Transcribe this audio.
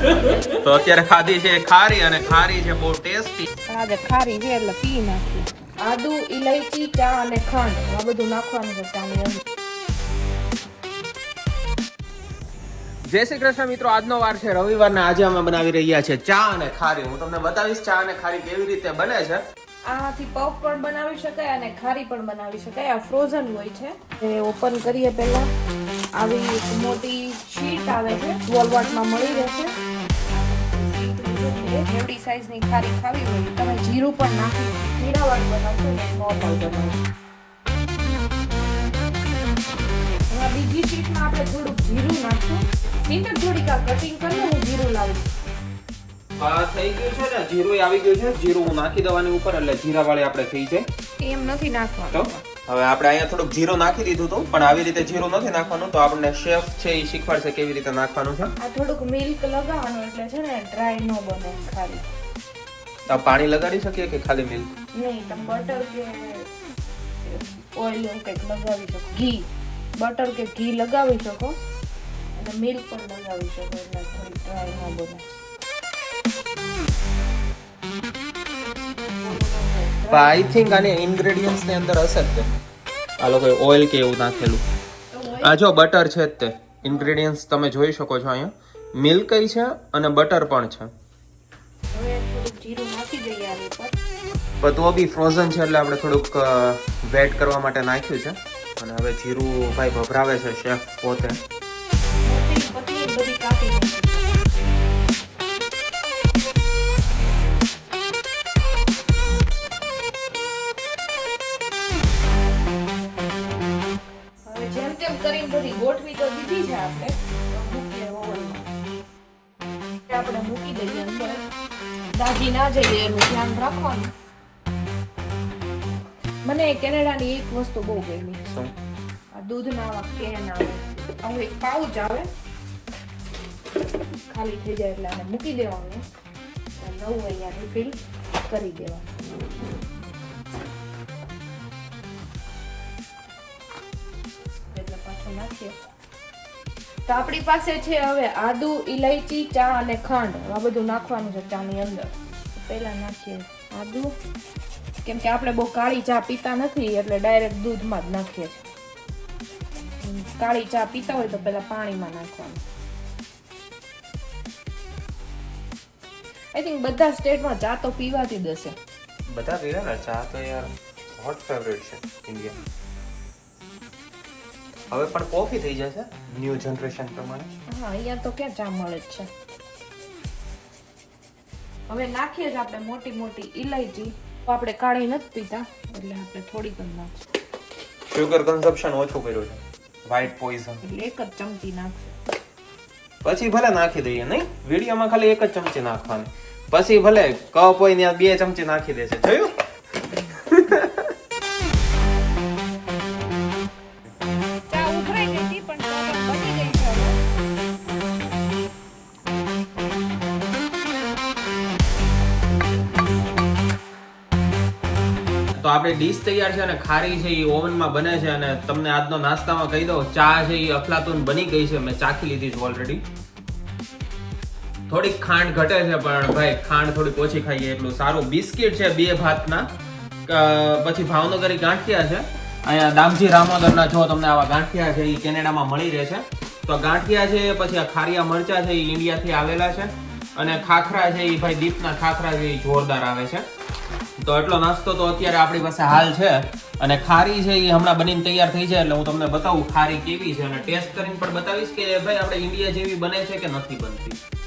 તો અત્યારે ખાધી છે ખારી અને ખારી છે બહુ ટેસ્ટી. આજે ખારી છે એટલે પી નાખી. આદુ ઇલાયચી ચા અને ખંડ. આ બધું નાખવાનું છે ચાની અંદર જય શ્રી કૃષ્ણ મિત્રો આજનો વાર છે. રવિવારના આજે અમે બનાવી રહ્યા છે ચા અને ખારી. હું તમને બતાવીશ ચા અને ખારી કેવી રીતે બને છે. આથી પફ પણ બનાવી શકાય અને ખારી પણ બનાવી શકાય. આ ફ્રોઝન હોય છે. એ ઓપન કરીએ પહેલા. આવી એક મોટી શીટ આવે છે. વોલમાર્ટમાં મળી રહેશે. એવડી સાઈઝની ખારી ખાવી હોય તમે જીરું પણ નાખી જીરાવાળી બનાવશો ને નોર્મલ બનાવશો. હવે બીજી શીટમાં આપણે થોડુંક જીરું નાખશું. નીંદર થોડીક આ કટિંગ કરીને હું જીરું લાવું. આ થઈ ગયું છે ને જીરું આવી ગયું છે. જીરું નાખી દેવાની ઉપર એટલે જીરા વાળી આપણે થઈ જાય. એમ નથી નાખવાનું. હવે આપણે અહીંયા થોડુંક જીરો નાખી દીધું હતું પણ આવી રીતે જીરો નથી નાખવાનું તો આપણને શેફ છે એ શીખવાડશે કેવી રીતે નાખવાનું છે. આ થોડુંક મિલ્ક લગાવવાનું એટલે છે ને ડ્રાય નો બને ખાલી. તો પાણી લગાડી શકીએ કે ખાલી મિલ્ક? નહીં તમે બટર કે ઓઇલ કંઈક લગાવી શકો. ઘી. બટર કે ઘી લગાવી શકો. અને મિલ્ક પણ લગાવી શકો એટલે થોડી ડ્રાય ન બને. આઈ થિંક આને ઇન્ગ્રેડિયન્ટ્સની અંદર અસર તે આ લોકોએ ઓઇલ કે એવું નાખેલું. આ જો બટર છે જ તે. ઇન્ગ્રેડિયન્ટ્સ તમે જોઈ શકો છો અહીંયા. મિલ્ક છે અને બટર પણ છે. પણ તો બી ફ્રોઝન છે એટલે આપણે થોડુંક વેટ કરવા માટે નાખ્યું છે. અને હવે જીરું ભાઈ ભભરાવે છે શેફ પોતે. બધી કાપી ગોઠવી છે આપણે મૂકીએ ઓવનમાં આપણે મૂકી દઈએ અંદર. દાજી ના જઈએ એનું ધ્યાન રાખવાનું. મને કેનેડાની એક વસ્તુ બહુ ગમી. શું? આ દૂધના આવા કેન આવે. આવું એક પાઉચ આવે. ખાલી થઈ જાય એટલે આને મૂકી દેવાનું. નવું અહીંયા રિફિલ કરી દેવાનું. એટલે પાછું નાખીએ. તો આપણી પાસે છે હવે આદુ ઇલાયચી ચા અને ખંડ. આ બધું નાખવાનું છે ચાની અંદર. પહેલા નાખીએ આદુ. કેમ કે આપણે બહુ કાળી ચા પીતા નથી, એટલે ડાયરેક્ટ દૂધમાં જ નાખીએ છીએ. કાળી ચા પીતા હોય તો પેલા પાણીમાં નાખવાનું. આઈ થિંક બધા સ્ટેટમાં ચા તો પીવાતી જ બધા પીવે ચા તો યાર હોટ ફેવરેટ છે ઇન્ડિયા હવે પણ કોફી થઈ જશે ન્યૂ જનરેશન પ્રમાણે. હા અહીંયા તો ક્યાં ચા મળે જ છે. હવે નાખીએ જ આપણે મોટી મોટી ઇલાયચી તો આપણે કાળી નથી પીતા એટલે આપણે થોડીક જ નાખશું. શુગર કન્ઝપ્શન ઓછું કર્યું છે. વ્હાઇટ પોઈઝન એટલે એક જ ચમચી નાખશું. પછી ભલે નાખી દઈએ નહીં? વિડીયોમાં ખાલી એક જ ચમચી નાખવાની. પછી ભલે કપ હોય ત્યાં બે ચમચી નાખી દેશે. જોયું? તો આપણે ડીશ તૈયાર છે અને ખારી છે એ ઓવનમાં બને છે અને તમને આજનો નાસ્તામાં કહી દઉં, ચા છે એ અફલાતુન બની ગઈ છે. મેં ચાખી લીધી છે ઓલરેડી થોડીક ખાંડ ઘટે છે, પણ ભાઈ ખાંડ થોડીક ઓછી ખાઈએ. એટલું સારું. બિસ્કિટ છે બે ભાતના. પછી ભાવનગરી ગાંઠિયા છે. અહીંયા દામજી રામોદરના જો તમને આવા ગાંઠિયા છે એ કેનેડામાં મળી રહે છે. તો ગાંઠિયા છે, પછી આ ખારિયા મરચા છે એ ઇન્ડિયાથી આવેલા છે. અને ખાખરા છે એ ભાઈ દીપના ખાખરા છે એ જોરદાર આવે છે. તો એટલો નાસ્તો તો અત્યારે આપણી પાસે હાલ છે. અને ખારી છે એ હમણાં બનીને તૈયાર થઈ જાય એટલે હું તમને બતાવું ખારી કેવી છે અને ટેસ્ટ કરીને પણ બતાવીશ કે ભાઈ, આપણે ઇન્ડિયા જેવી બને છે કે નથી બનતી?